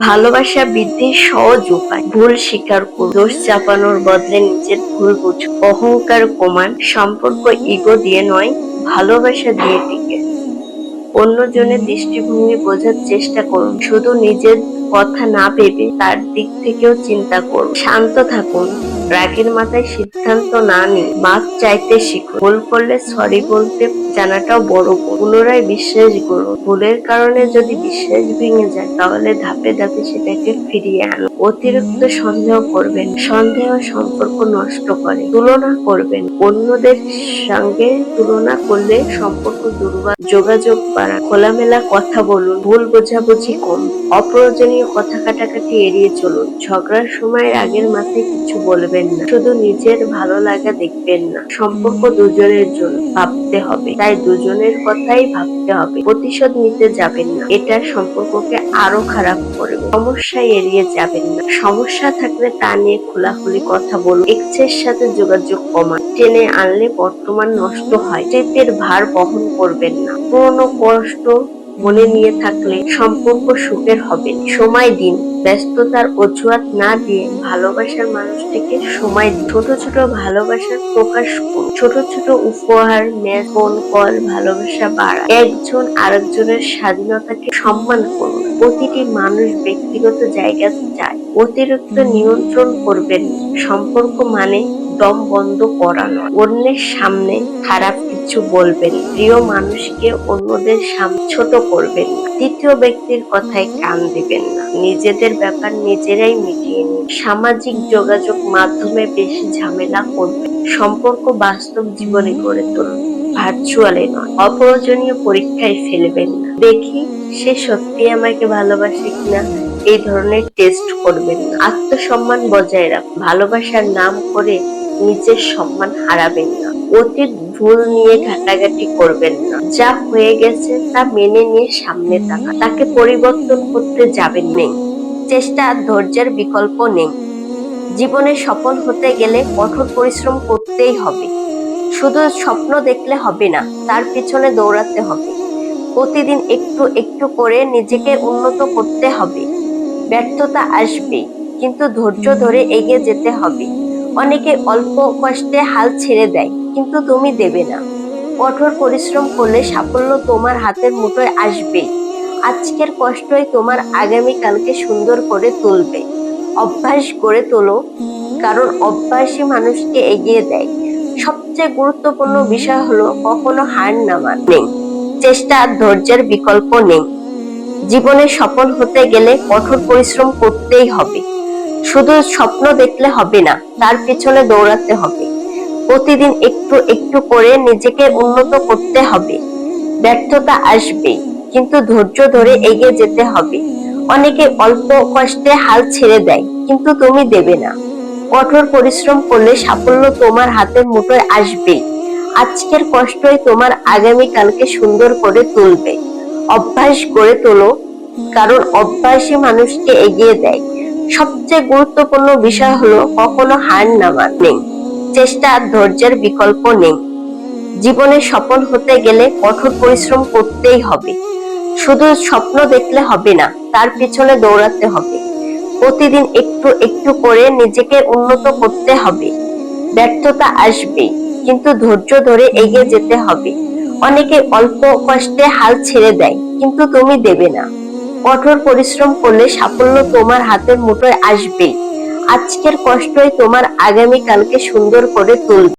ভালোবাসা বৃদ্ধির সহজ উপায়। ভুল স্বীকার করুন। দোষ চাপানোর বদলে নিজের ভুল বুঝ অহংকার কমান সম্পর্ক ইগো দিয়ে নয়, ভালোবাসা দিয়ে টিকে। অন্যজনের দৃষ্টিভঙ্গি বোঝার চেষ্টা করুন। শুধু নিজের কথা না ভেবে তার দিক থেকেও চিন্তা করুন। শান্ত থাকুন। রাগের মাথায় সিদ্ধান্ত না নিন। মাফ চাইতে শিখুন। ভুল করলে সরি বলতে জানাটাও বড়। পুনরায় বিশ্বাস করুন। ভুলের কারণে যদি বিশ্বাস ভেঙে যায়, তাহলে ধাপে ধাপে সেটাকে ফিরিয়ে আনুন। অতিরিক্ত সন্দেহ করবেন সন্দেহ সম্পর্ক নষ্ট করে। তুলনা করবেন অন্যদের সঙ্গে তুলনা করলে সম্পর্ক দুর্বল। যোগাযোগ বাড়া খোলামেলা কথা বলুন। ভুল বোঝাবুঝি কম অপ্রয়োজনীয় কথা কাটাকাটি এড়িয়ে চলুন। ঝগড়ার সময় আগের মাথায় কিছু বলবেন না। শুধু নিজের ভালো লাগা দেখবেন না। সম্পর্ক দুজনের জন্য ভাবতে হবে। তাই দুজনের কথাই ভাবতে হবে। প্রতিশোধ নিতে যাবেন না। এটা সম্পর্ককে আরও খারাপ করবে সমস্যা এড়িয়ে যাবেন না। সমস্যা থাকলে তা নিয়ে খোলাখুলি কথা বলুন। এক্সের সাথে যোগাযোগ কমান। টেনে আনলে বর্তমান নষ্ট হয়। চেতের ভার বহন করবেন না। পুরনো কষ্ট মনে নিয়ে থাকলে সম্পর্ক সুখের হবে। সময় দিন, ব্যস্ততার অজুহাত না দিয়ে ভালোবাসার মানুষটিকে সময় দিন। ছোট ছোট ভালোবাসার প্রকাশ করুন। ছোট ছোট উপহার মেস ফোন, কল, ভালোবাসা বাড়া একজন আরেকজনের স্বাধীনতাকে সম্মান করুন। প্রতিটি মানুষ ব্যক্তিগত জায়গা চায়। অতিরিক্ত নিয়ন্ত্রণ করবেন সম্পর্ক মানে দম বন্ধ করা নয়। অন্যের সামনে খারাপ কিছু বলবেন প্রিয় মানুষকে অন্যদের সামনে ছোট করবেন না। তৃতীয় ব্যক্তির কথায় কান দিবেন না। নিজেদের ব্যাপার নিজেরাই মিটিয়ে নিন। সামাজিক যোগাযোগ মাধ্যমে বেশি ঝামেলা করবেন সম্পর্ক বাস্তব জীবনে গড়ে তুলুন। ভার্চুয়ালে নয়। অপ্রয়োজনীয় পরীক্ষায় ফেলবেন না। দেখি সে সত্যি আমাকে ভালোবাসে কিনা। এই ধরনের টেস্ট করবেন না। আত্মসম্মান বজায় রাখুন। ভালোবাসার নাম করে নিজের সম্মান হারাবেন না। অতীত ভুল নিয়ে ঘাটাঘাটি করবেন না। যা হয়ে গেছে তা মেনে নিয়ে সামনে তাকা তাকে পরিবর্তন করতে যাবেন নেই। চেষ্টা ধৈর্যের বিকল্প নেই। জীবনে সফল হতে গেলে কঠোর পরিশ্রম করতেই হবে। শুধু স্বপ্ন দেখলে হবে না, তার পিছনে দৌড়াতে হবে। প্রতিদিন একটু একটু করে নিজেকে উন্নত করতে হবে। ব্যর্থতা আসবেই, কিন্তু ধৈর্য ধরে এগিয়ে যেতে হবে। অনেকে অল্প কষ্টে হাল ছেড়ে দেয়, কিন্তু তুমি দেবে না। কঠোর পরিশ্রম করলে সাফল্য তোমার হাতের মুঠোয় আসবেই। আজকের কষ্টই তোমার আগামীকালকে সুন্দর করে তুলবে। অভ্যাস গড়ে তোলো, কারণ অভ্যাসই মানুষকে এগিয়ে দেয়। সবচেয়ে গুরুত্বপূর্ণ বিষয় হলো কখনো হার না নেই। চেষ্টা আর ধৈর্যের বিকল্প নেই। জীবনে সফল হতে গেলে কঠোর পরিশ্রম করতেই হবে। শুধু স্বপ্ন দেখলে হবে না, তার পিছনে দৌড়াতে হবে। প্রতিদিন একটু একটু করে নিজেকে উন্নত করতে হবে। ব্যর্থতা আসবেই, কিন্তু ধৈর্য ধরে এগিয়ে যেতে হবে। অনেকে অল্প কষ্টে হাল ছেড়ে দেয়, কিন্তু তুমি দেবে না। কঠোর পরিশ্রম করলে সাফল্য তোমার হাতের মুঠোয় আসবে আজকের কষ্টই তোমার আগামীকালকে সুন্দর করে তুলবে। অভ্যাস গড়ে তোলো, কারণ অভ্যাসই মানুষকে এগিয়ে দেয়। সবচেয়ে গুরুত্বপূর্ণ বিষয় হলো কখনো হার না নেই। চেষ্টা আর ধৈর্যের বিকল্প নেই। জীবনে সফল হতে গেলে কঠোর পরিশ্রম করতেই হবে। শুধু স্বপ্ন দেখলে হবে না, তার পিছনে দৌড়াতে হবে। প্রতিদিন একটু একটু করে নিজেকে উন্নত করতে হবে। ব্যর্থতা আসবে, কিন্তু ধৈর্য ধরে এগিয়ে যেতে হবে। অনেকে অল্প কষ্টে হাল ছেড়ে দেয়, কিন্তু তুমি দেবে না। কঠোর পরিশ্রম করলে সাফল্য তোমার হাতের মুঠোয় আসবে। আজকের কষ্টই তোমার আগামীকালকে সুন্দর করে তুলবে।